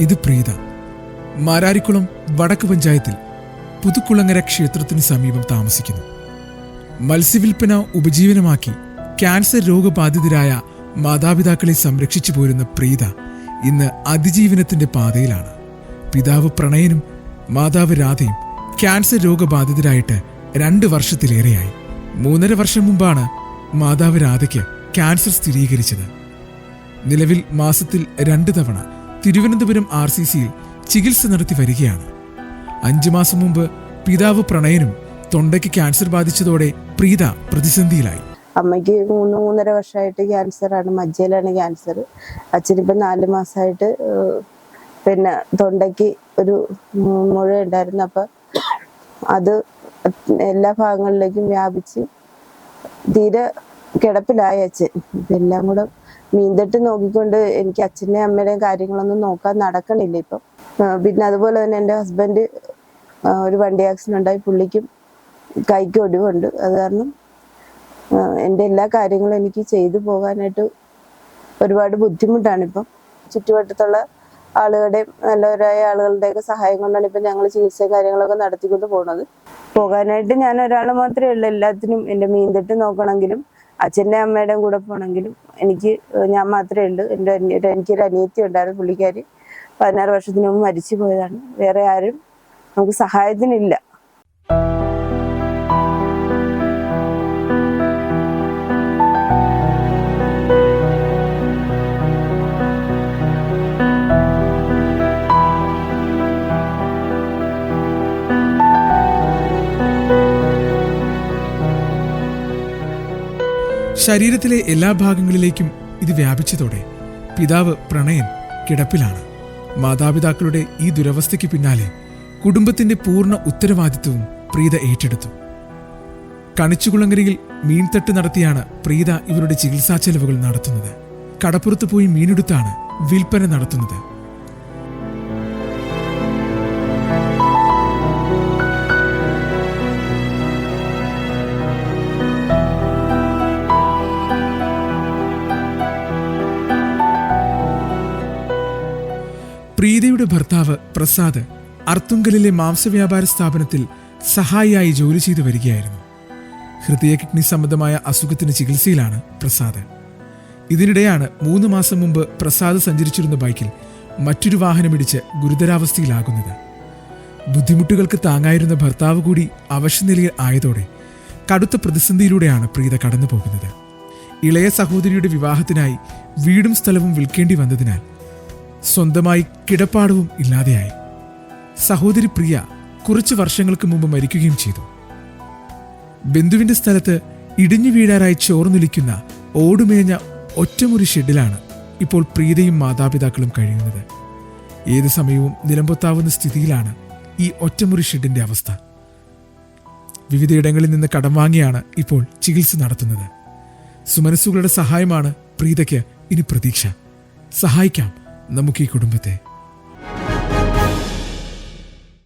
ഇത് പ്രീത. മാരാരിക്കുളം വടക്ക് പഞ്ചായത്തിൽ പുതുക്കുളങ്ങര ക്ഷേത്രത്തിന് സമീപം താമസിക്കുന്നു. മത്സ്യവിൽപ്പന ഉപജീവനമാക്കി ക്യാൻസർ രോഗബാധിതരായ മാതാപിതാക്കളെ സംരക്ഷിച്ചു പോരുന്ന പ്രീത ഇന്ന് അതിജീവനത്തിന്റെ പാതയിലാണ്. പിതാവ് പ്രണയനും മാതാവ് രാധയും ക്യാൻസർ രോഗബാധിതരായിട്ട് രണ്ട് വർഷത്തിലേറെയായി. മൂന്നര വർഷം മുമ്പാണ് മാതാവ് രാധയ്ക്ക് ക്യാൻസർ സ്ഥിരീകരിച്ചത്. നിലവിൽ മാസത്തിൽ രണ്ട് തവണ തിരുവനന്തപുരം ആർ സി സിയിൽ ചികിത്സ നടത്തി വരികയാണ്. അഞ്ചു മാസം മുമ്പ് പിതാവ് പ്രണയനും തൊണ്ടയ്ക്ക് ക്യാൻസർ ബാധിച്ചതോടെ പ്രീത പ്രതിസന്ധിയിലായി. അമ്മയ്ക്ക് മൂന്ന് മൂന്നര വർഷമായിട്ട് ക്യാൻസറാണ്. മജ്ജയിലാണ് ക്യാൻസർ. അച്ഛനിപ്പോൾ നാല് മാസമായിട്ട് പിന്നെ തൊണ്ടയ്ക്ക് ഒരു മുഴ ഉണ്ടായിരുന്നു. അപ്പം അത് എല്ലാ ഭാഗങ്ങളിലേക്കും വ്യാപിച്ച് തീരെ കിടപ്പിലായി അച്ഛൻ. ഇതെല്ലാം കൂടെ മീൻതട്ട് നോക്കിക്കൊണ്ട് എനിക്ക് അച്ഛന്റെയും അമ്മയുടെയും കാര്യങ്ങളൊന്നും നോക്കാൻ നടക്കണില്ല ഇപ്പം. പിന്നെ അതുപോലെ തന്നെ എന്റെ ഹസ്ബൻഡ് ഒരു വണ്ടി ആക്സിഡന്റ് ഉണ്ടായി. പുള്ളിക്കും കൈക്ക് ഒടിവുണ്ട്. അത് കാരണം എന്റെ എല്ലാ കാര്യങ്ങളും എനിക്ക് ചെയ്തു പോകാനായിട്ട് ഒരുപാട് ബുദ്ധിമുട്ടാണ് ഇപ്പം. ചുറ്റുവട്ടത്തുള്ള ആളുകളുടെയും നല്ലവരായ ആളുകളുടെയൊക്കെ സഹായം കൊണ്ടാണ് ഇപ്പം ഞങ്ങൾ ചികിത്സയും കാര്യങ്ങളൊക്കെ നടത്തിക്കൊണ്ട് പോകുന്നത് പോകാനായിട്ട് ഞാൻ ഒരാൾ മാത്രമേ ഉള്ളൂ. എല്ലാത്തിനും എന്റെ മീൻതെട്ട് നോക്കണമെങ്കിലും അച്ഛന്റെ അമ്മയുടെയും കൂടെ പോകണമെങ്കിലും എനിക്ക് ഞാൻ മാത്രമേ ഉള്ളൂ. എന്റെ എനിക്കൊരു അനിയത്തി ഉണ്ടായിരുന്നു പുള്ളിക്കാരി. പതിനാറ് വർഷത്തിന് മുമ്പ് മരിച്ചു പോയതാണ് വേറെ ആരും നമുക്ക് സഹായത്തിനില്ല. ശരീരത്തിലെ എല്ലാ ഭാഗങ്ങളിലേക്കും ഇത് വ്യാപിച്ചതോടെ പിതാവ് പ്രണയൻ കിടപ്പിലാണ്. മാതാപിതാക്കളുടെ ഈ ദുരവസ്ഥയ്ക്ക് പിന്നാലെ കുടുംബത്തിന്റെ പൂർണ ഉത്തരവാദിത്വവും പ്രീത ഏറ്റെടുത്തു. കണിച്ചുകുളങ്ങരയിൽ മീൻതട്ട് നടത്തിയാണ് പ്രീത ഇവരുടെ ചികിത്സാ ചെലവുകൾ നടത്തുന്നത്. കടപ്പുറത്ത് പോയി മീനെടുത്താണ് വിൽപ്പന നടത്തുന്നത്. പ്രീതയുടെ ഭർത്താവ് പ്രസാദ് അർത്തുങ്കലിലെ മാംസവ്യാപാര സ്ഥാപനത്തിൽ സഹായിയായി ജോലി ചെയ്തു വരികയായിരുന്നു. ഹൃദയ കിഡ്നി സംബന്ധമായ അസുഖത്തിന് ചികിത്സയിലാണ് പ്രസാദ്. ഇതിനിടെയാണ് മൂന്ന് മാസം മുമ്പ് പ്രസാദ് സഞ്ചരിച്ചിരുന്ന ബൈക്കിൽ മറ്റൊരു വാഹനമിടിച്ച് ഗുരുതരാവസ്ഥയിലാകുന്നത്. ബുദ്ധിമുട്ടുകൾക്ക് താങ്ങായിരുന്ന ഭർത്താവ് കൂടി അവശനിലയിൽ ആയതോടെ കടുത്ത പ്രതിസന്ധിയിലൂടെയാണ് പ്രീത കടന്നു പോകുന്നത് ഇളയ സഹോദരിയുടെ വിവാഹത്തിനായി വീടും സ്ഥലവും വിൽക്കേണ്ടി വന്നതിനാൽ സ്വന്തമായി കിടപ്പാടവും ഇല്ലാതെയായി. സഹോദരി പ്രിയ കുറച്ച് വർഷങ്ങൾക്ക് മുമ്പ് മരിക്കുകയും ചെയ്തു. ബന്ധുവിന്റെ സ്ഥലത്ത് ഇടിഞ്ഞു വീഴാറായി ചോർന്നൊലിക്കുന്ന ഓടുമേഞ്ഞ ഒറ്റമുറി ഷെഡിലാണ് ഇപ്പോൾ പ്രീതയും മാതാപിതാക്കളും കഴിയുന്നത്. ഏത് സമയവും നിലമ്പൊത്താവുന്ന സ്ഥിതിയിലാണ് ഈ ഒറ്റമുറി ഷെഡിന്റെ അവസ്ഥ. വിവിധയിടങ്ങളിൽ നിന്ന് കടം വാങ്ങിയാണ് ഇപ്പോൾ ചികിത്സ നടത്തുന്നത്. സുമനസ്സുകളുടെ സഹായമാണ് പ്രീതയ്ക്ക് ഇനി പ്രതീക്ഷ. സഹായിക്കാം. നമുക്ക് ഈ കുടുംബത്തെ